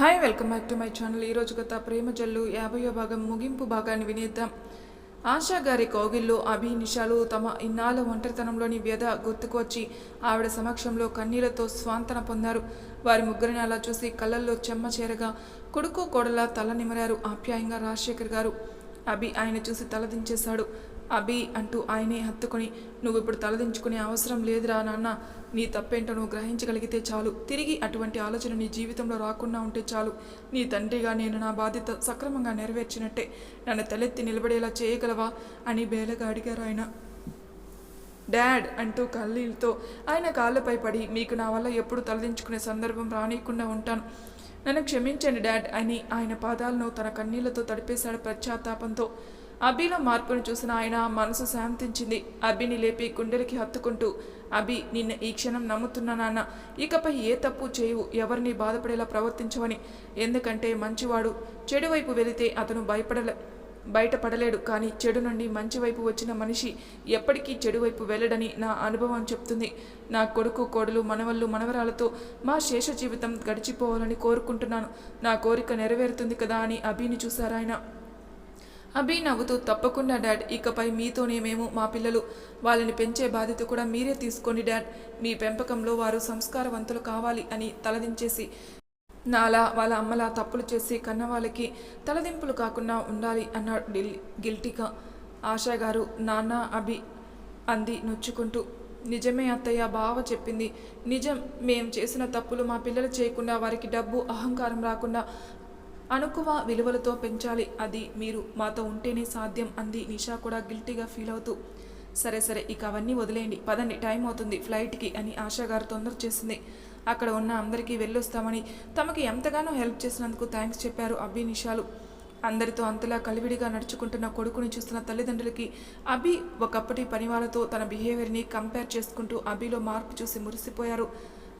Hi welcome back to my channel. ఈరోజు గత ప్రేమ జల్లు యాభయో భాగం ముగింపు భాగాన్ని వినేద్దాం. ఆశా గారి కౌగిల్లో అభి నిషాలు తమ ఇన్నాళ్ళ ఒంటరితనంలోని వ్యధ గుర్తుకొచ్చి ఆవిడ సమక్షంలో కన్నీళ్ళతో స్వాంతన పొందారు. వారి ముగ్గురిని అలా చూసి కళ్ళల్లో చెమ్మ చేరగా కొడుకు కోడలా తల నిమరారు ఆప్యాయంగా రాజశేఖర్ గారు. అభి ఆయన చూసి తలదించేశాడు. అభి అంటూ ఆయనే హత్తుకొని నువ్వు ఇప్పుడు తలదించుకునే అవసరం లేదురా నాన్న. నీ తప్పేంటో నువ్వు గ్రహించగలిగితే చాలు. తిరిగి అటువంటి ఆలోచన నీ జీవితంలో రాకుండా ఉంటే చాలు. నీ తండ్రిగా నేను నా బాధ్యత సక్రమంగా నెరవేర్చినట్టే. నన్ను తలెత్తి నిలబడేలా చేయగలవా? అని బేలగా అడిగారు ఆయన. డాడ్ అంటూ కళ్ళీలతో ఆయన కాళ్ళపై పడి మీకు నా వల్ల ఎప్పుడు తలదించుకునే సందర్భం రానియకుండా ఉంటాను. నన్ను క్షమించండి డాడ్ అని ఆయన పాదాలను తన కన్నీళ్ళతో తడిపేశాడు పశ్చాత్తాపంతో అభిలో మార్పును చూసిన ఆయన మనసు శాంతించింది. అభిని లేపి గుండెలకి హత్తుకుంటూ అభి నిన్న ఈ క్షణం నమ్ముతున్నా నాన్న. ఇకపై ఏ తప్పు చేయవు. ఎవరిని బాధపడేలా ప్రవర్తించవని. ఎందుకంటే మంచివాడు చెడు వైపు వెళితే అతను భయపడలే బయటపడలేడు. కానీ చెడు నుండి మంచి వైపు వచ్చిన మనిషి ఎప్పటికీ చెడు వైపు వెళ్ళడని నా అనుభవం చెప్తుంది. నా కొడుకు కోడలు మనవళ్ళు మనవరాలతో మా శేష జీవితం గడిచిపోవాలని కోరుకుంటున్నాను. నా కోరిక నెరవేరుతుంది కదా అని అభిని చూశారాయన. అభి నవ్వుతూ తప్పకుండా డాడ్. ఇకపై మీతోనే మేము మా పిల్లలు. వాళ్ళని పెంచే బాధ్యత కూడా మీరే తీసుకోండి డాడ్. మీ పెంపకంలో వారు సంస్కారవంతులు కావాలి అని తలదించేసి నాలా వాళ్ళ అమ్మలా తప్పులు చేసి కన్న వాళ్ళకి తలదింపులు కాకుండా ఉండాలి అన్నాడు ఢిల్లీ గిల్టీగా. ఆశా గారు నాన్న అభి అంది నొచ్చుకుంటూ. నిజమే అత్తయ్య బావ చెప్పింది. నిజం మేం చేసిన తప్పులు మా పిల్లలు చేయకుండా వారికి డబ్బు అహంకారం రాకుండా అనుకువ విలువలతో పెంచాలి. అది మీరు మాతో ఉంటేనే సాధ్యం అంది నిషా కూడా గిల్టీగా ఫీల్ అవుతూ. సరే సరే ఇక అవన్నీ వదిలేయండి. పదండి టైం అవుతుంది. ఫ్లైట్కి అని ఆశా గారు తొందర చేసింది. అక్కడ ఉన్న అందరికీ వెళ్ళొస్తామని తమకి ఎంతగానో హెల్ప్ చేసినందుకు థ్యాంక్స్ చెప్పారు అబ్బి నిషాలు. అందరితో అంతలా కలివిడిగా నడుచుకుంటున్న కొడుకుని చూస్తున్న తల్లిదండ్రులకి అభి ఒకప్పటి పనివాళ్ళతో తన బిహేవియర్ని కంపేర్ చేసుకుంటూ అభిలో మార్పు చూసి మురిసిపోయారు.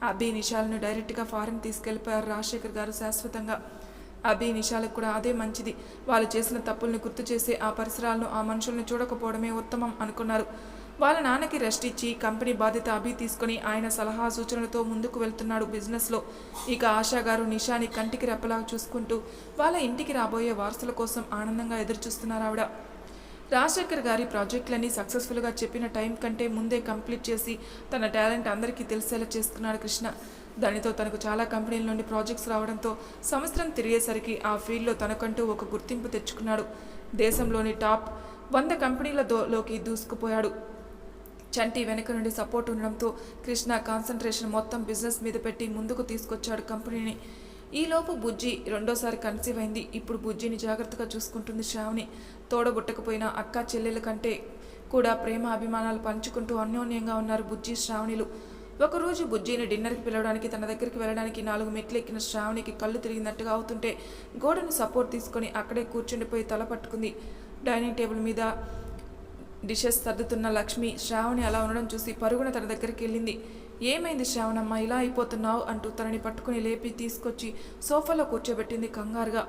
అభి నిషాలను డైరెక్ట్గా ఫారెన్ తీసుకెళ్ళిపోయారు రాజశేఖర్ గారు శాశ్వతంగా. అభి నిషాలకు కూడా అదే మంచిది. వాళ్ళు చేసిన తప్పుల్ని గుర్తు చేసి ఆ పరిసరాలను ఆ మనుషుల్ని చూడకపోవడమే ఉత్తమం అనుకున్నారు. వాళ్ళ నాన్నకి రెస్ట్ ఇచ్చి కంపెనీ బాధ్యత అభి తీసుకొని ఆయన సలహా సూచనలతో ముందుకు వెళ్తున్నాడు బిజినెస్లో. ఇక ఆశా గారు నిషాని కంటికి రెప్పలా చూసుకుంటూ వాళ్ళ ఇంటికి రాబోయే వారసుల కోసం ఆనందంగా ఎదురుచూస్తున్నారు ఆవిడ. రాజశేఖర్ గారి ప్రాజెక్టులన్నీ సక్సెస్ఫుల్గా చెప్పిన టైం కంటే ముందే కంప్లీట్ చేసి తన టాలెంట్ అందరికీ తెలిసేలా చేస్తున్నాడు కృష్ణ. దానితో తనకు చాలా కంపెనీల నుండి ప్రాజెక్ట్స్ రావడంతో సంవత్సరం తిరిగేసరికి ఆ ఫీల్డ్లో తనకంటూ ఒక గుర్తింపు తెచ్చుకున్నాడు. దేశంలోని టాప్ వంద కంపెనీలలోకి దూసుకుపోయాడు. చంటి వెనుక నుండి సపోర్ట్ ఉండడంతో కృష్ణ కాన్సన్ట్రేషన్ మొత్తం బిజినెస్ మీద పెట్టి ముందుకు తీసుకొచ్చాడు కంపెనీని. ఈలోపు బుజ్జి రెండోసారి కన్సీవ్ అయింది. ఇప్పుడు బుజ్జిని జాగ్రత్తగా చూసుకుంటుంది శ్రావణి. తోడబుట్టకపోయినా అక్క చెల్లెల కంటే కూడా ప్రేమ అభిమానాలు పంచుకుంటూ అన్యోన్యంగా ఉన్నారు బుజ్జి శ్రావణిలు. ఒకరోజు బుజ్జిని డిన్నర్కి పిలవడానికి తన దగ్గరికి వెళ్ళడానికి నాలుగు మెట్లు ఎక్కిన శ్రావణికి కళ్ళు తిరిగినట్టుగా అవుతుంటే గోడను సపోర్ట్ తీసుకొని అక్కడే కూర్చుండిపోయి తల పట్టుకుంది. డైనింగ్ టేబుల్ మీద డిషెస్ సర్దుతున్న లక్ష్మి శ్రావణి అలా ఉండడం చూసి పరుగున తన దగ్గరికి వెళ్ళింది. ఏమైంది శ్రావణమ్మ? ఇలా అయిపోతున్నావు? అంటూ తనని పట్టుకుని లేపి తీసుకొచ్చి సోఫాలో కూర్చోబెట్టింది కంగారుగా.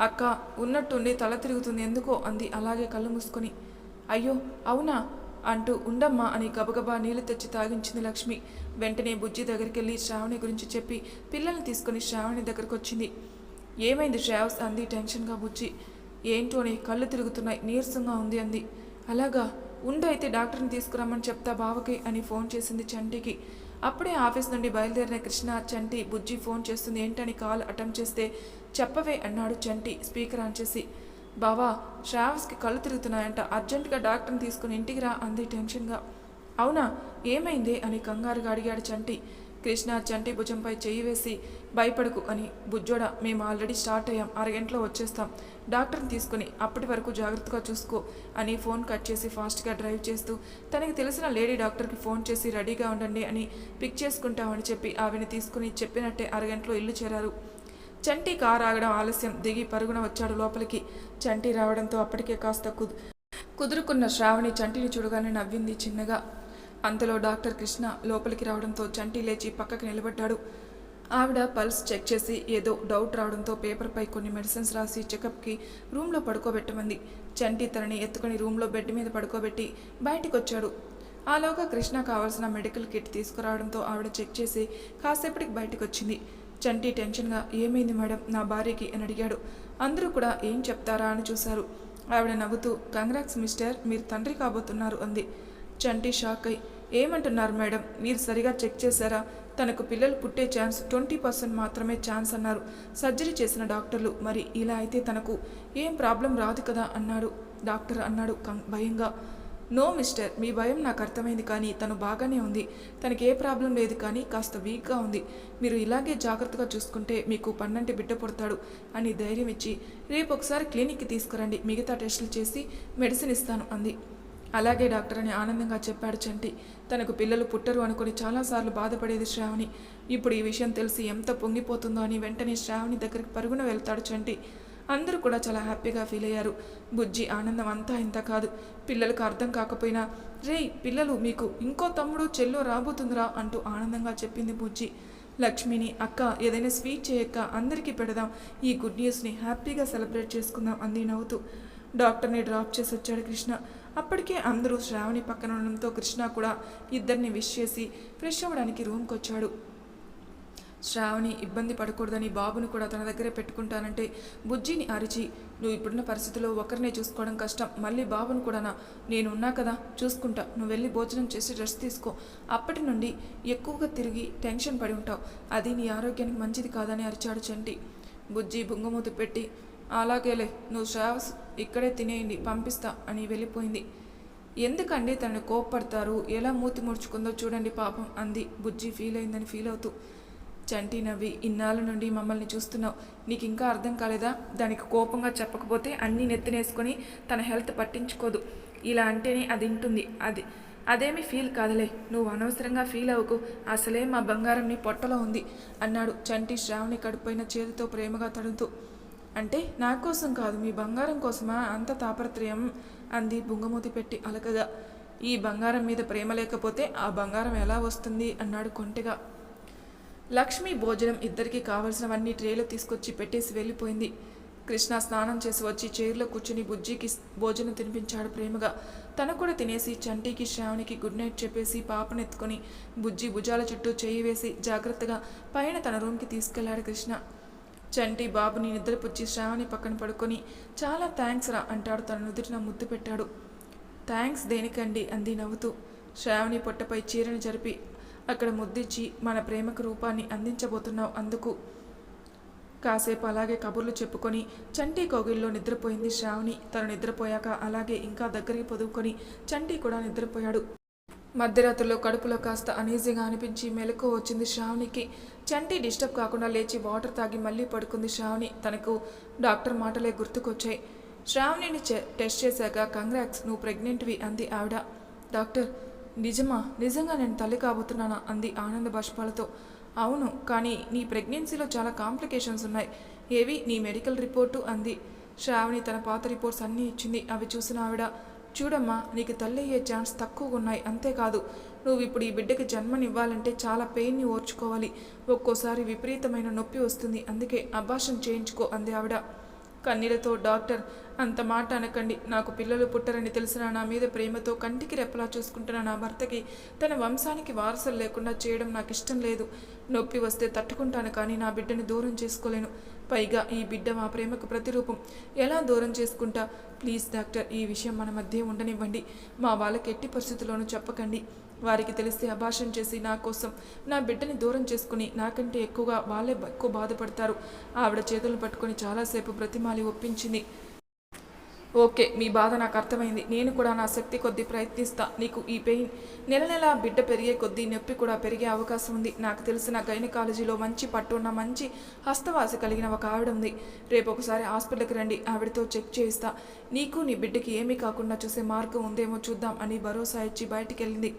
అక్క ఉన్నట్టుండి తల తిరుగుతుంది ఎందుకో? అంది. అలాగే కళ్ళు మూసుకొని. అయ్యో అవునా? అంటూ ఉండమ్మా అని గబగబా నీళ్ళు తెచ్చి తాగించింది లక్ష్మి. వెంటనే బుజ్జి దగ్గరికి వెళ్ళి శ్రావణి గురించి చెప్పి పిల్లల్ని తీసుకుని శ్రావణి దగ్గరకు వచ్చింది ఏమైంది శ్రావస్? అంది టెన్షన్గా బుజ్జి. ఏంటోని కళ్ళు తిరుగుతున్నాయి నీరసంగా ఉంది అంది. అలాగా? ఉండు అయితే డాక్టర్ని తీసుకురమ్మని చెప్తా బావకి అని ఫోన్ చేసింది చంటికి. అప్పుడే ఆఫీస్ నుండి బయలుదేరిన కృష్ణ చంటి బుజ్జి ఫోన్ చేస్తుంది ఏంటని కాల్ అటెంప్ట్ చేస్తే చెప్పవే అన్నాడు చంటి స్పీకర్ ఆన్ చేసి. బావా శ్రావస్కి కళ్ళు తిరుగుతున్నాయంట. అర్జెంటుగా డాక్టర్ని తీసుకుని ఇంటికి రా అంది టెన్షన్గా. అవునా ఏమైంది అని కంగారుగా అడిగాడు చంటి. కృష్ణ చంటి భుజంపై చెయ్యి వేసి భయపడకు అని బుజ్జోడ మేము ఆల్రెడీ స్టార్ట్ అయ్యాం అరగంటలో వచ్చేస్తాం. డాక్టర్ని తీసుకుని అప్పటి వరకు జాగ్రత్తగా చూసుకో అని ఫోన్ కట్ చేసి ఫాస్ట్గా డ్రైవ్ చేస్తూ తనకి తెలిసిన లేడీ డాక్టర్కి ఫోన్ చేసి రెడీగా ఉండండి అని పిక్ చేసుకుంటామని చెప్పి ఆవిని తీసుకుని చెప్పినట్టే అరగంటలో ఇల్లు చేరారు. చంటి కారు ఆగడం ఆలస్యం. దిగి పరుగున వచ్చాడు లోపలికి. చంటి రావడంతో అప్పటికే కాస్త కుదు కుదురుకున్న శ్రావణి చంటిని చూడగానే నవ్వింది చిన్నగా. అంతలో డాక్టర్ కృష్ణ లోపలికి రావడంతో చంటి లేచి పక్కకి నిలబడ్డాడు. ఆవిడ పల్స్ చెక్ చేసి ఏదో డౌట్ రావడంతో పేపర్పై కొన్ని మెడిసిన్స్ రాసి చెకప్కి రూమ్లో పడుకోబెట్టమంది. చంటి తనని ఎత్తుకొని రూమ్లో బెడ్ మీద పడుకోబెట్టి బయటికి వచ్చాడు ఆలోగా కృష్ణ కావాల్సిన మెడికల్ కిట్ తీసుకురావడంతో ఆవిడ చెక్ చేసి కాసేపటికి బయటకు వచ్చింది చంటి టెన్షన్గా ఏమైంది మేడం? నా భార్యకి? అని అడిగాడు. అందరూ కూడా ఏం చెప్తారా? అని చూశారు. ఆవిడ నవ్వుతూ కంగ్రాక్స్ మిస్టర్ మీరు తండ్రి కాబోతున్నారు అంది. చంటి షాక్ అయి ఏమంటున్నారు మేడం? మీరు సరిగా చెక్ చేశారా? తనకు పిల్లలు పుట్టే ఛాన్స్ ట్వంటీ పర్సెంట్ మాత్రమే ఛాన్స్ అన్నారు. సర్జరీ చేసిన డాక్టర్లు మరి ఇలా అయితే తనకు ఏం ప్రాబ్లం రాదు కదా? అన్నాడు. డాక్టర్ అన్నాడు కం- భయంగా నో మిస్టర్ మీ భయం నాకు అర్థమైంది కానీ తను బాగానే ఉంది. తనకి ఏ ప్రాబ్లం లేదు కానీ కాస్త వీక్గా ఉంది. మీరు ఇలాగే జాగ్రత్తగా చూసుకుంటే మీకు పన్నంటి బిడ్డ పుడతాడు అని ధైర్యం ఇచ్చి రేపు ఒకసారి క్లినిక్కి తీసుకురండి. మిగతా టెస్టులు చేసి మెడిసిన్ ఇస్తాను అంది. అలాగే డాక్టర్ అని ఆనందంగా చెప్పాడు చంటి. తనకు పిల్లలు పుట్టరు అనుకుని చాలాసార్లు బాధపడేది శ్రావణి. ఇప్పుడు ఈ విషయం తెలిసి ఎంత పొంగిపోతుందో అని వెంటనే శ్రావణి దగ్గరికి పరుగున వెళ్తాడు చంటి. అందరూ కూడా చాలా హ్యాపీగా ఫీల్ అయ్యారు. బుజ్జి ఆనందం అంతా ఇంత కాదు. పిల్లలకు అర్థం కాకపోయినా రేయ్ పిల్లలు మీకు ఇంకో తమ్ముడు చెల్లో రాబోతుందిరా అంటూ ఆనందంగా చెప్పింది బుజ్జి. లక్ష్మిని అక్క ఏదైనా స్వీట్ చేయక్క అందరికీ పెడదాం. ఈ గుడ్ న్యూస్ని హ్యాపీగా సెలబ్రేట్ చేసుకుందాం అంది నవ్వుతూ. డాక్టర్ని డ్రాప్ చేసి వచ్చాడు కృష్ణ. అప్పటికే అందరూ శ్రావణి పక్కన ఉండడంతో కృష్ణ కూడా ఇద్దరిని విష్ చేసి ఫ్రెష్ అవ్వడానికి రూమ్కి వచ్చాడు శ్రావణి ఇబ్బంది పడకూడదని బాబును కూడా తన దగ్గరే పెట్టుకుంటానంటే బుజ్జిని అరిచి నువ్వు ఇప్పుడున్న పరిస్థితిలో ఒకరినే చూసుకోవడం కష్టం. మళ్ళీ బాబును కూడానా నేను ఉన్నా కదా చూసుకుంటా. నువ్వు వెళ్ళి భోజనం చేసి రెస్ట్ తీసుకో. అప్పటి నుండి ఎక్కువగా తిరిగి టెన్షన్ పడి ఉంటావు. అది నీ ఆరోగ్యానికి మంచిది కాదని అరిచాడు చంటి. బుజ్జి బుంగమూతి పెట్టి అలాగేలే నువ్వు శ్రావస్ ఇక్కడే తినేయండి పంపిస్తా అని వెళ్ళిపోయింది. ఎందుకండి తనని కోప్పడతారు? ఎలా మూతి ముడుచుకుందో చూడండి పాపం అంది బుజ్జి ఫీల్ అయిందని ఫీల్ అవుతూ. చంటి నవ్వి ఇన్నాళ్ళ నుండి మమ్మల్ని చూస్తున్నావు. నీకు ఇంకా అర్థం కాలేదా? దానికి కోపంగా చెప్పకపోతే అన్నీ నెత్తినేసుకొని తన హెల్త్ పట్టించుకోదు. ఇలా అంటేనే అది ఇంటుంది. అది అదేమి ఫీల్ కాదులే. నువ్వు అనవసరంగా ఫీల్ అవ్వకు. అసలే మా బంగారం నీ పొట్టలో ఉంది అన్నాడు చంటి శ్రావణి కడుపైన చేతితో ప్రేమగా తడుతూ అంటే నా కోసం కాదు మీ బంగారం కోసమా? అంత తాపత్రయం అంది బుంగమూతి పెట్టి అలకగా. ఈ బంగారం మీద ప్రేమ లేకపోతే ఆ బంగారం ఎలా వస్తుంది? అన్నాడు కొంటెగా. లక్ష్మి భోజనం ఇద్దరికి కావలసినవన్నీ ట్రేలో తీసుకొచ్చి పెట్టేసి వెళ్ళిపోయింది. కృష్ణ స్నానం చేసి వచ్చి చైర్లో కూర్చుని బుజ్జికి భోజనం తినిపించాడు ప్రేమగా. తను కూడా తినేసి చంటికి శ్రావణికి గుడ్ నైట్ చెప్పేసి పాపనెత్తుకొని బుజ్జి భుజాల చుట్టూ చేయి వేసి జాగ్రత్తగా పైన తన రూమ్కి తీసుకెళ్ళాడు కృష్ణ. చంటి బాబుని నిద్రపుచ్చి శ్రావణి పక్కన పడుకొని చాలా థ్యాంక్స్ రా అంటాడు తన నుదుటిన ముద్దు పెట్టాడు. థ్యాంక్స్ దేనికండి అంది నవ్వుతూ. శ్రావణి పొట్టపై చీరను జరిపి అక్కడ ముద్దిచ్చి మన ప్రేమకు రూపాన్ని అందించబోతున్నావు అందుకు. కాసేపు అలాగే కబుర్లు చెప్పుకొని చంటి కోగిల్లో నిద్రపోయింది శ్రావణి. తను నిద్రపోయాక అలాగే ఇంకా దగ్గరికి పొదువుకొని చంటి కూడా నిద్రపోయాడు. మధ్యరాత్రిలో కడుపులో కాస్త అనీజీగా అనిపించి మెలకు వచ్చింది శ్రావణికి. చంటి డిస్టర్బ్ కాకుండా లేచి వాటర్ తాగి మళ్ళీ పడుకుంది శ్రావణి. తనకు డాక్టర్ మాటలే గుర్తుకొచ్చాయి. శ్రావణిని టెస్ట్ చేశాక కంగ్రాక్స్ నువ్వు ప్రెగ్నెంట్వి అంది ఆవిడ. డాక్టర్ నిజమా? నిజంగా నేను తల్లి కాబోతున్నానా? అంది ఆనంద బాష్పాలతో. అవును కానీ నీ ప్రెగ్నెన్సీలో చాలా కాంప్లికేషన్స్ ఉన్నాయి. ఏవి? నీ మెడికల్ రిపోర్టు అంది. శ్రావణి తన పాత రిపోర్ట్స్ అన్నీ ఇచ్చింది. అవి చూసిన ఆవిడ చూడమ్మా నీకు తల్లి అయ్యే ఛాన్స్ తక్కువగా ఉన్నాయి. అంతేకాదు నువ్వు ఇప్పుడు ఈ బిడ్డకి జన్మనివ్వాలంటే చాలా పెయిన్ని ఓర్చుకోవాలి. ఒక్కోసారి విపరీతమైన నొప్పి వస్తుంది. అందుకే అభాషణ చేయించుకో అంది ఆవిడ. కన్నీళ్ళతో డాక్టర్ అంత మాట అనకండి. నాకు పిల్లలు పుట్టరని తెలిసిన నా మీద ప్రేమతో కంటికి రెప్పలా చూసుకుంటున్న నా భర్తకి తన వంశానికి వారసులు లేకుండా చేయడం నాకు ఇష్టం లేదు. నొప్పి వస్తే తట్టుకుంటాను కానీ నా బిడ్డని దూరం చేసుకోలేను. పైగా ఈ బిడ్డ మా ప్రేమకు ప్రతిరూపం. ఎలా దూరం చేసుకుంటా? ప్లీజ్ డాక్టర్ ఈ విషయం మన మధ్య ఉండనివ్వండి. మా వాళ్ళకి ఎట్టి పరిస్థితుల్లోనూ చెప్పకండి. వారికి తెలిస్తే అభాషణ చేసి నా కోసం నా బిడ్డని దూరం చేసుకుని నాకంటే ఎక్కువగా వాళ్ళే ఎక్కువ బాధపడతారు. ఆవిడ చేతులను పట్టుకొని చాలాసేపు బ్రతిమాలి ఒప్పించింది. ఓకే మీ బాధ నాకు అర్థమైంది. నేను కూడా నా శక్తి కొద్దీ ప్రయత్నిస్తా. నీకు ఈ పెయిన్ నెల నెల బిడ్డ పెరిగే కొద్దీ నొప్పి కూడా పెరిగే అవకాశం ఉంది. నాకు తెలిసిన గైనకాలజీలో మంచి పట్టు ఉన్న మంచి హస్తవాసి కలిగిన ఒక ఆవిడ ఉంది. రేపు ఒకసారి హాస్పిటల్కి రండి. ఆవిడతో చెక్ చేయిస్తా. నీకు నీ బిడ్డకి ఏమీ కాకుండా చూసే మార్గం ఉందేమో చూద్దాం అని భరోసా ఇచ్చి బయటికి వెళ్ళింది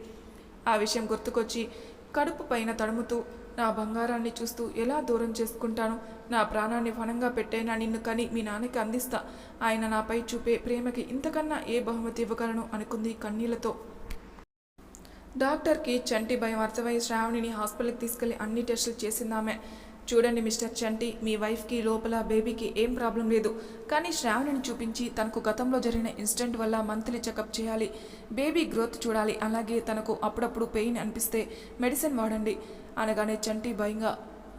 ఆ విషయం గుర్తుకొచ్చి కడుపు పైన తడుముతూ నా బంగారాన్ని చూస్తూ ఎలా దూరం చేసుకుంటాను? నా ప్రాణాన్ని ఫణంగా పెట్టైనా నిన్ను కని మీ నాన్నకి అందిస్తా. ఆయన నాపై చూపే ప్రేమకి ఇంతకన్నా ఏ బహుమతి ఇవ్వగలను? అనుకుంది కన్నీళ్ళతో. డాక్టర్కి చంటి భయం అర్థమై శ్రావణిని హాస్పిటల్కి తీసుకెళ్ళి అన్ని టెస్టులు చేసిందామె. చూడండి మిస్టర్ చంటి మీ వైఫ్కి లోపల బేబీకి ఏం ప్రాబ్లం లేదు. కానీ శ్రావణిని చూపించి తనకు గతంలో జరిగిన ఇన్సిడెంట్ వల్ల మంత్లీ చెకప్ చేయాలి. బేబీ గ్రోత్ చూడాలి. అలాగే తనకు అప్పుడప్పుడు పెయిన్ అనిపిస్తే మెడిసిన్ వాడండి. అనగానే చంటి భయంగా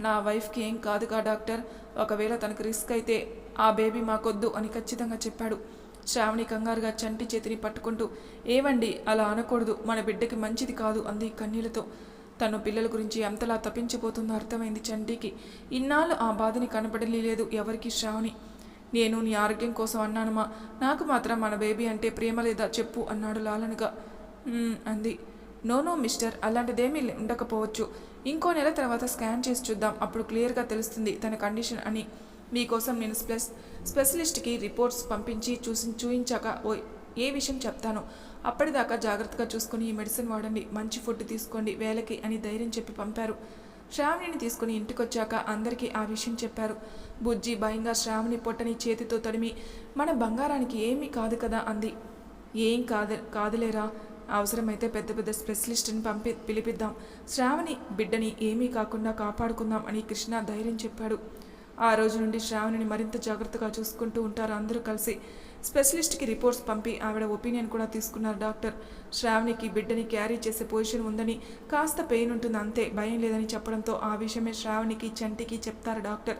నా వైఫ్కి ఏం కాదుగా డాక్టర్ ఒకవేళ తనకు రిస్క్ అయితే ఆ బేబీ మాకొద్దు అని ఖచ్చితంగా చెప్పాడు. శ్రావణి కంగారుగా చంటి చేతిని పట్టుకుంటూ ఏవండి అలా అనకూడదు మన బిడ్డకి మంచిది కాదు అంది కన్నీళ్ళతో. తను పిల్లల గురించి ఎంతలా తప్పించిపోతుందో అర్థమైంది చండీకి. ఇన్నాళ్ళు ఆ బాధని కనపడలేదు ఎవరికి శ్రావణి. నేను నీ ఆరోగ్యం కోసం అన్నానుమా. నాకు మాత్రం మన బేబీ అంటే ప్రేమ లేదా చెప్పు అన్నాడు లాలనగా. అంది. నో నో మిస్టర్ అలాంటిదేమీ లే- ఉండకపోవచ్చు. ఇంకో నెల తర్వాత స్కాన్ చేసి చూద్దాం. అప్పుడు క్లియర్గా తెలుస్తుంది తన కండిషన్ అని. మీకోసం నేను స్పెస్ స్పెషలిస్ట్కి రిపోర్ట్స్ పంపించి చూసి చూయించాక ఓ ఏ విషయం చెప్తాను. అప్పటిదాకా జాగ్రత్తగా చూసుకుని ఈ మెడిసిన్ వాడండి మంచి ఫుడ్ తీసుకోండి వేలకి అని ధైర్యం చెప్పి పంపారు. శ్రావణిని తీసుకుని ఇంటికొచ్చాక అందరికీ ఆ విషయం చెప్పారు. బుజ్జి భయంగా శ్రావణి పొట్టని చేతితో తడిమి మన బంగారానికి ఏమీ కాదు కదా అంది. ఏం కాదు కాదులేరా అవసరమైతే పెద్ద పెద్ద స్పెషలిస్ట్ని పంపి పిలిపిద్దాం. శ్రావణి బిడ్డని ఏమీ కాకుండా కాపాడుకుందాం అని కృష్ణ ధైర్యం చెప్పాడు. ఆ రోజు నుండి శ్రావణిని మరింత జాగ్రత్తగా చూసుకుంటూ ఉంటారు అందరూ కలిసి. స్పెషలిస్ట్కి రిపోర్ట్స్ పంపి ఆవిడ ఒపీనియన్ కూడా తీసుకున్నారు డాక్టర్. శ్రావణికి బిడ్డని క్యారీ చేసే పొజిషన్ ఉందని కాస్త పెయిన్ ఉంటుంది అంతే భయం లేదని చెప్పడంతో ఆ విషయమే శ్రావణికి చంటికి చెప్తారు డాక్టర్.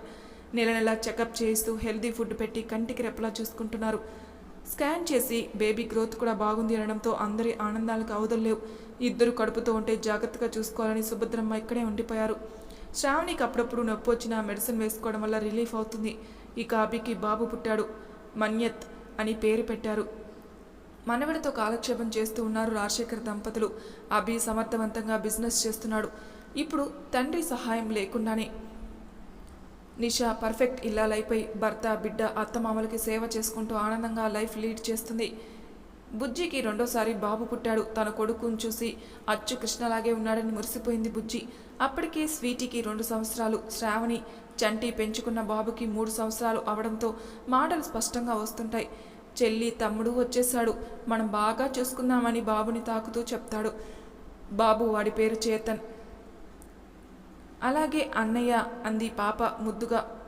నెల నెల చెకప్ చేయిస్తూ హెల్దీ ఫుడ్ పెట్టి కంటికి రెప్పలా చూసుకుంటున్నారు. స్కాన్ చేసి బేబీ గ్రోత్ కూడా బాగుంది అనడంతో అందరి ఆనందాలకు అవదలేవు ఇద్దరు కడుపుతో ఉంటే జాగ్రత్తగా చూసుకోవాలని సుభద్రమ్మ ఇక్కడే ఉండిపోయారు. శ్రావణికి అప్పుడప్పుడు నొప్పి వచ్చినా మెడిసిన్ వేసుకోవడం వల్ల రిలీఫ్ అవుతుంది. ఇక అభికి బాబు పుట్టాడు. మన్యత్ అని పేరు పెట్టారు. మనవడితో కాలక్షేపం చేస్తూ ఉన్నారు రాజశేఖర్ దంపతులు. అభి సమర్థవంతంగా బిజినెస్ చేస్తున్నాడు. ఇప్పుడు తండ్రి సహాయం లేకుండానే నిషా పర్ఫెక్ట్ ఇల్లాలైపై భర్త బిడ్డ అత్తమామలకి సేవ చేసుకుంటూ ఆనందంగా లైఫ్ లీడ్ చేస్తుంది. బుజ్జికి రెండోసారి బాబు పుట్టాడు. తన కొడుకుని చూసి అచ్చు కృష్ణలాగే ఉన్నాడని మురిసిపోయింది బుజ్జి. అప్పటికే స్వీటీకి రెండు సంవత్సరాలు. శ్రావణి చంటి పెంచుకున్న బాబుకి మూడు సంవత్సరాలు అవడంతో మాటలు స్పష్టంగా వస్తుంటాయి. చెల్లి తమ్ముడు వచ్చేశాడు. మనం బాగా చూసుకుందామని బాబుని తాకుతూ చెప్తాడు. బాబు వాడి పేరు చేతన్. అలాగే అన్నయ్య అంది పాప ముద్దుగా.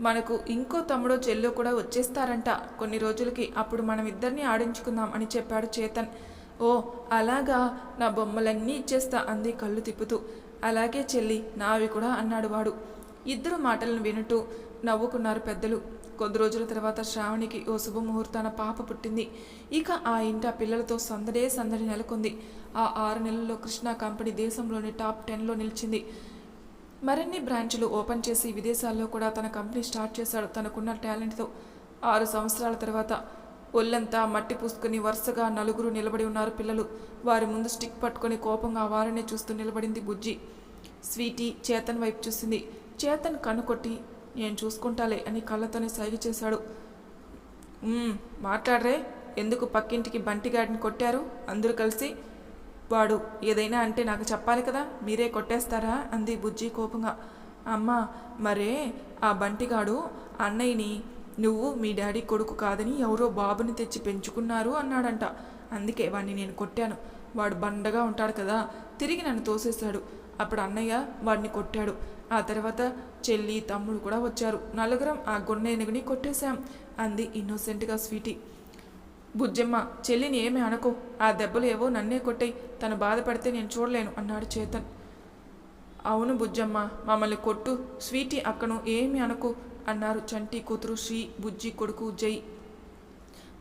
మనకు ఇంకో తమ్ముడో చెల్లో కూడా వచ్చేస్తారంట. కొన్ని రోజులకి అప్పుడు మనం ఇద్దరిని ఆడించుకుందాం అని చెప్పాడు చేతన్. ఓ అలాగా. నా బొమ్మలన్నీ ఇచ్చేస్తా అంది కళ్ళు తిప్పుతూ. అలాగే చెల్లి నావి కూడా అన్నాడు వాడు. ఇద్దరు మాటలను వినుటూ నవ్వుకున్నారు పెద్దలు. కొద్ది రోజుల తర్వాత శ్రావణికి ఓ శుభముహూర్తాన పాప పుట్టింది. ఇక ఆ ఇంట పిల్లలతో సందడే సందడి నెలకొంది. ఆ ఆరు నెలల్లో కృష్ణ కంపెనీ దేశంలోని టాప్ టెన్లో నిలిచింది. మరిన్ని బ్రాంచ్లు ఓపెన్ చేసి విదేశాల్లో కూడా తన కంపెనీ స్టార్ట్ చేశాడు. తనకున్న టాలెంట్తో ఆరు సంవత్సరాల తర్వాత ఒళ్ళంతా మట్టి పూసుకుని వరుసగా నలుగురు నిలబడి ఉన్నారు పిల్లలు. వారి ముందు స్టిక్ పట్టుకొని కోపంగా వారినే చూస్తూ నిలబడింది బుజ్జి. స్వీటీ చేతన్ వైపు చూసింది. చేతన్ కనుకొట్టి నేను చూసుకుంటాలే అని కళ్ళతోనే సైగ చేశాడు. మాట్లాడరే ఎందుకు పక్కింటికి బంటిగాడిని కొట్టారు? అందరూ కలిసి వాడు ఏదైనా అంటే నాకు చెప్పాలి కదా మీరే కొట్టేస్తారా? అంది బుజ్జి కోపంగా. అమ్మా మరే ఆ బంటిగాడు అన్నయ్యని నువ్వు మీ డాడీ కొడుకు కాదని ఎవరో బాబుని తెచ్చి పెంచుకున్నారు అన్నాడంట. అందుకే వాడిని నేను కొట్టాను. వాడు బండగా ఉంటాడు కదా తిరిగి నన్ను తోసేశాడు. అప్పుడు అన్నయ్య వాడిని కొట్టాడు. ఆ తర్వాత చెల్లి తమ్ముడు కూడా వచ్చారు. నలుగురం ఆ గొన్నేనుగుని కొట్టేశాం. అంది ఇన్నోసెంట్గా స్వీటీ. బుజ్జమ్మ చెల్లిని ఏమి అనకు. ఆ దెబ్బలు ఏవో నన్నే కొట్టాయి. తను బాధపడితే నేను చూడలేను అన్నాడు చేతన్. అవును బుజ్జమ్మ మమ్మల్ని కొట్టు. స్వీటీ అక్కను ఏమి అనకు అన్నారు చంటి కూతురు శ్రీ బుజ్జి కొడుకు జై.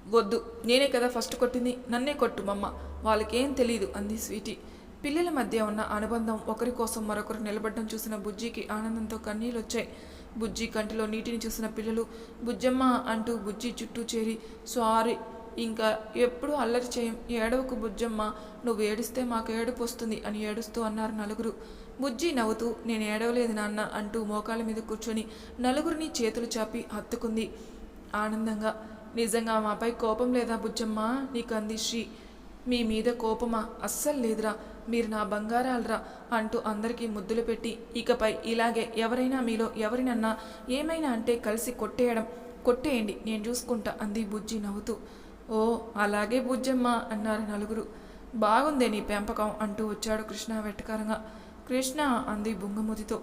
వద్దు నేనే కదా ఫస్ట్ కొట్టింది. నన్నే కొట్టు మమ్మ. వాళ్ళకేం తెలియదు అంది స్వీటీ. పిల్లల మధ్య ఉన్న అనుబంధం ఒకరి కోసం మరొకరు నిలబడడం చూసిన బుజ్జికి ఆనందంతో కన్నీళ్ళు వచ్చాయి బుజ్జి కంటిలో నీటిని చూసిన పిల్లలు బుజ్జమ్మ అంటూ బుజ్జి చుట్టూ చేరి సారీ ఇంకా ఎప్పుడు అల్లరి చేయం ఏడవకు బుజ్జమ్మ నువ్వు ఏడిస్తే మాకు ఏడుపు వస్తుంది అని ఏడుస్తూ అన్నారు నలుగురు. బుజ్జి నవ్వుతూ నేను ఏడవలేదు నాన్న అంటూ మోకాళ్ళ మీద కూర్చొని నలుగురిని చేతులు చాపి హత్తుకుంది. ఆనందంగా నిజంగా మాపై కోపం లేదా బుజ్జమ్మ? నీకు అంది శ్రీ మీ మీద కోపమా? అస్సలు లేదురా. మీరు నా బంగారాలరా అంటూ అందరికీ ముద్దులు పెట్టి ఇకపై ఇలాగే ఎవరైనా మీలో ఎవరినన్నా ఏమైనా అంటే కలిసి కొట్టేయడం కొట్టేయండి నేను చూసుకుంటా అంది బుజ్జి నవ్వుతూ. ఓ అలాగే బుజ్జమ్మ అన్నారు నలుగురు. బాగుందే నీ పెంపకం అంటూ వచ్చాడు కృష్ణ వెట్టకారంగా కృష్ణ అంది బుంగమూతితో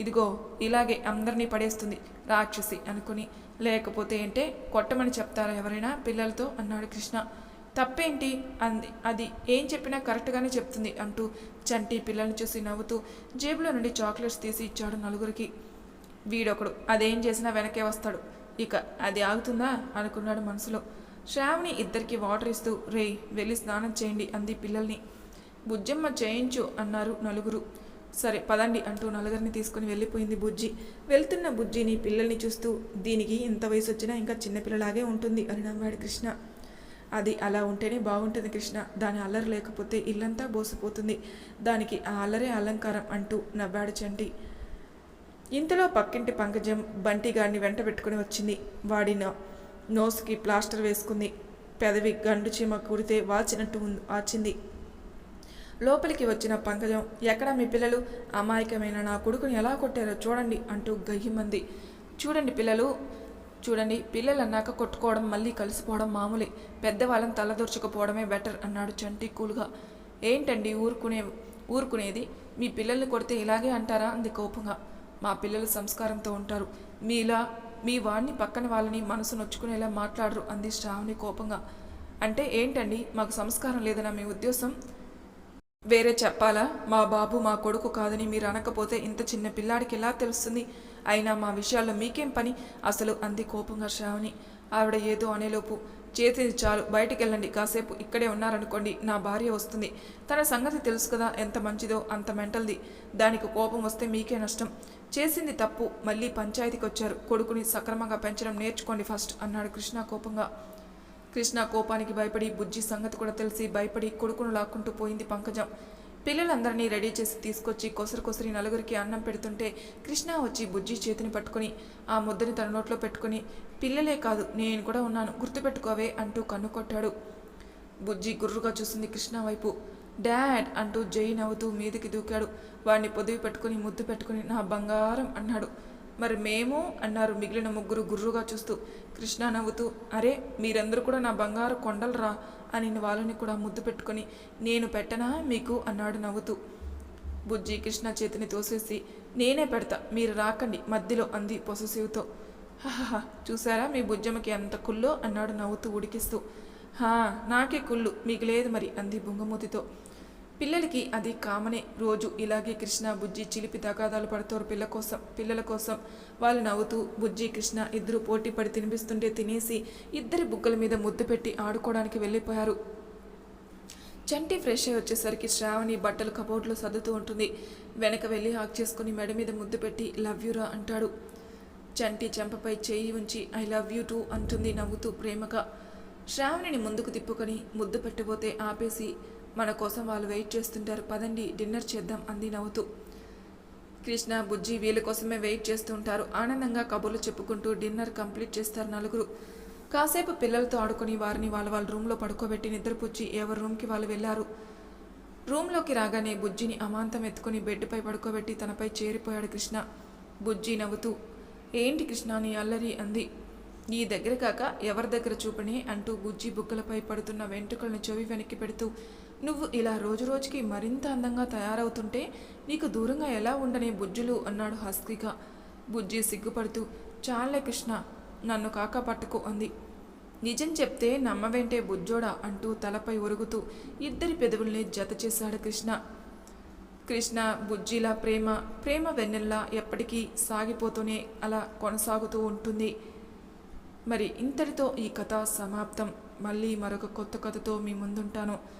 ఇదిగో ఇలాగే అందరినీ పడేస్తుంది రాక్షసి అనుకుని. లేకపోతే ఏంటే కొట్టమని చెప్తారా ఎవరైనా పిల్లలతో? అన్నాడు కృష్ణ. తప్పేంటి? అంది. అది ఏం చెప్పినా కరెక్ట్గానే చెప్తుంది అంటూ చంటి పిల్లల్ని చూసి నవ్వుతూ జేబులో నుండి చాక్లెట్స్ తీసి ఇచ్చాడు నలుగురికి. వీడొకడు. అదేం చేసినా వెనకే వస్తాడు. ఇక అది ఆగుతుందా? అనుకున్నాడు మనసులో. శ్రావణి ఇద్దరికి వాటర్ ఇస్తూ రేయ్ వెళ్ళి స్నానం చేయండి అంది పిల్లల్ని. బుజ్జమ్మ చేయించు అన్నారు నలుగురు. సరే పదండి అంటూ నలుగురిని తీసుకుని వెళ్ళిపోయింది బుజ్జి. వెళ్తున్న బుజ్జిని పిల్లల్ని చూస్తూ దీనికి ఇంత వయసు వచ్చినా ఇంకా చిన్నపిల్లలాగే ఉంటుంది అని నమ్మాడు కృష్ణ. అది అలా ఉంటేనే బాగుంటుంది కృష్ణ. దాని అల్లరి లేకపోతే ఇల్లంతా బోసిపోతుంది. దానికి ఆ అల్లరే అలంకారం అంటూ నవ్వాడు చంటి. ఇంతలో పక్కింటి పంకజం బంటి గారిని వెంట పెట్టుకుని వచ్చింది. వాడి నోస్కి ప్లాస్టర్ వేసుకుంది. పెదవి గండు చీమ కుడితే వాచినట్టు ఉంది వాచింది లోపలికి వచ్చిన పంకజం ఎక్కడ మీ పిల్లలు? అమాయకమైన? నా కొడుకుని ఎలా కొట్టారో చూడండి అంటూ గయ్యమంది చూడండి పిల్లలు చూడండి పిల్లలు అన్నాక కొట్టుకోవడం మళ్ళీ కలిసిపోవడం మామూలే. పెద్దవాళ్ళని తలదొర్చుకుపోవడమే బెటర్ అన్నాడు చంటి కూల్గా. ఏంటండి ఊరుకునే ఊరుకునేది? మీ పిల్లల్ని కొడితే ఇలాగే అంటారా? అంది కోపంగా. మా పిల్లలు సంస్కారంతో ఉంటారు. మీలా మీ వాడిని పక్కన వాళ్ళని మనసు నొచ్చుకునేలా మాట్లాడరు అంది శ్రావణి కోపంగా. అంటే ఏంటండి? మాకు సంస్కారం లేదనా మీ ఉద్దేశం? వేరే చెప్పాలా? మా బాబు మా కొడుకు కాదని మీరు అనకపోతే ఇంత చిన్న పిల్లాడికి ఎలా తెలుస్తుంది? అయినా మా విషయాల్లో మీకేం పని? అసలు అంది కోపంగా శ్రావణి. ఆవిడ ఏదో అనేలోపు చేతిది చాలు బయటికి వెళ్ళండి కాసేపు ఇక్కడే ఉన్నారనుకోండి నా భార్య వస్తుంది. తన సంగతి తెలుసు కదా ఎంత మంచిదో అంత మెంటల్ది. దానికి కోపం వస్తే మీకే నష్టం. చేసింది తప్పు మళ్ళీ పంచాయతీకి వచ్చారు కొడుకుని సక్రమంగా పెంచడం నేర్చుకోండి ఫస్ట్ అన్నాడు కృష్ణ కోపంగా. కృష్ణ కోపానికి భయపడి బుజ్జి సంగతి కూడా తెలిసి భయపడి కొడుకును లాక్కుంటూ పోయింది పంకజం. పిల్లలందరినీ రెడీ చేసి తీసుకొచ్చి కొసరు కొసరి నలుగురికి అన్నం పెడుతుంటే కృష్ణ వచ్చి బుజ్జి చేతిని పట్టుకొని ఆ ముద్దని తన నోట్లో పెట్టుకొని పిల్లలే కాదు నేను కూడా ఉన్నాను గుర్తుపెట్టుకోవే అంటూ కన్ను కొట్టాడు. బుజ్జి గుర్రుగా చూసింది కృష్ణ వైపు. డాడ్ అంటూ జై నవ్వుతూ మీదికి దూకాడు. వాడిని పొదివి పెట్టుకుని ముద్దు పెట్టుకుని నా బంగారం అన్నాడు. మరి మేము? అన్నారు మిగిలిన ముగ్గురు గుర్రుగా చూస్తూ. కృష్ణ నవ్వుతూ అరే మీరందరూ కూడా నా బంగారు కొండలరా? అని వాళ్ళని కూడా ముద్దు పెట్టుకొని నేను పెట్టనా? మీకు అన్నాడు నవ్వుతూ. బుజ్జి కృష్ణ చేతిని తోసేసి నేనే పెడతా మీరు రాకండి మధ్యలో అంది పొసెసివ్తో. హాహా చూసారా మీ బుజ్జమ్మకి ఎంత కుల్లో? అన్నాడు నవ్వుతూ ఉడికిస్తూ. హా నాకే కుళ్ళు మీకు లేదు మరి అంది బుంగమూతితో. పిల్లలకి అది కామనే రోజు. ఇలాగే కృష్ణ బుజ్జి చిలిపి తగాదాలు పడుతారు పిల్ల కోసం పిల్లల కోసం. వాళ్ళు నవ్వుతూ బుజ్జి కృష్ణ ఇద్దరు పోటీ పడి తినిపిస్తుంటే తినేసి ఇద్దరి బుగ్గల మీద ముద్దు పెట్టి ఆడుకోవడానికి వెళ్ళిపోయారు. చంటి ఫ్రెష్ అయ్యి వచ్చేసరికి శ్రావణి బట్టలు కబోర్డ్లో సర్దుతూ ఉంటుంది. వెనక వెళ్ళి హాక్ చేసుకుని మెడ మీద ముద్దు పెట్టి లవ్ యూరా అంటాడు. చంటి చెంపపై చేయి ఉంచి ఐ లవ్ యూ టూ అంటుంది నవ్వుతూ ప్రేమగా. శ్రావణిని ముందుకు తిప్పుకొని ముద్దు పెట్టబోతే ఆపేసి మన కోసం వాళ్ళు వెయిట్ చేస్తుంటారు. పదండి డిన్నర్ చేద్దాం అంది నవ్వుతూ. కృష్ణ బుజ్జి వీళ్ళ కోసమే వెయిట్ చేస్తూ ఉంటారు. ఆనందంగా కబుర్లు చెప్పుకుంటూ డిన్నర్ కంప్లీట్ చేస్తారు నలుగురు. కాసేపు పిల్లలతో ఆడుకొని వారిని వాళ్ళ వాళ్ళ రూమ్లో పడుకోబెట్టి నిద్రపుచ్చి ఎవరి రూమ్కి వాళ్ళు వెళ్ళారు. రూమ్లోకి రాగానే బుజ్జిని అమాంతం ఎత్తుకుని బెడ్పై పడుకోబెట్టి తనపై చేరిపోయాడు కృష్ణ. బుజ్జి నవ్వుతూ ఏంటి కృష్ణ నీ అల్లరి? అంది. నీ దగ్గర కాక ఎవరి దగ్గర చూపని? అంటూ బుజ్జి బుగ్గలపై పడుతున్న వెంట్రుకలను చెవి వెనక్కి పెడుతూ నువ్వు ఇలా రోజు రోజుకి మరింత అందంగా తయారవుతుంటే నీకు దూరంగా ఎలా ఉండనే బుజ్జులు అన్నాడు హస్కీగా బుజ్జి సిగ్గుపడుతూ చాలే కృష్ణ నన్ను కాక పట్టుకో అంది. నిజం చెప్తే నమ్మవేంటే బుజ్జోడా అంటూ తలపై ఒరుగుతూ ఇద్దరి పెదవుల్ని జత చేశాడు కృష్ణ. కృష్ణ బుజ్జిలా ప్రేమ ప్రేమ వెన్నెల్లా ఎప్పటికీ సాగిపోతూనే అలా కొనసాగుతూ ఉంటుంది. మరి ఇంతటితో ఈ కథ సమాప్తం. మళ్ళీ మరొక కొత్త కథతో మీ ముందుంటాను.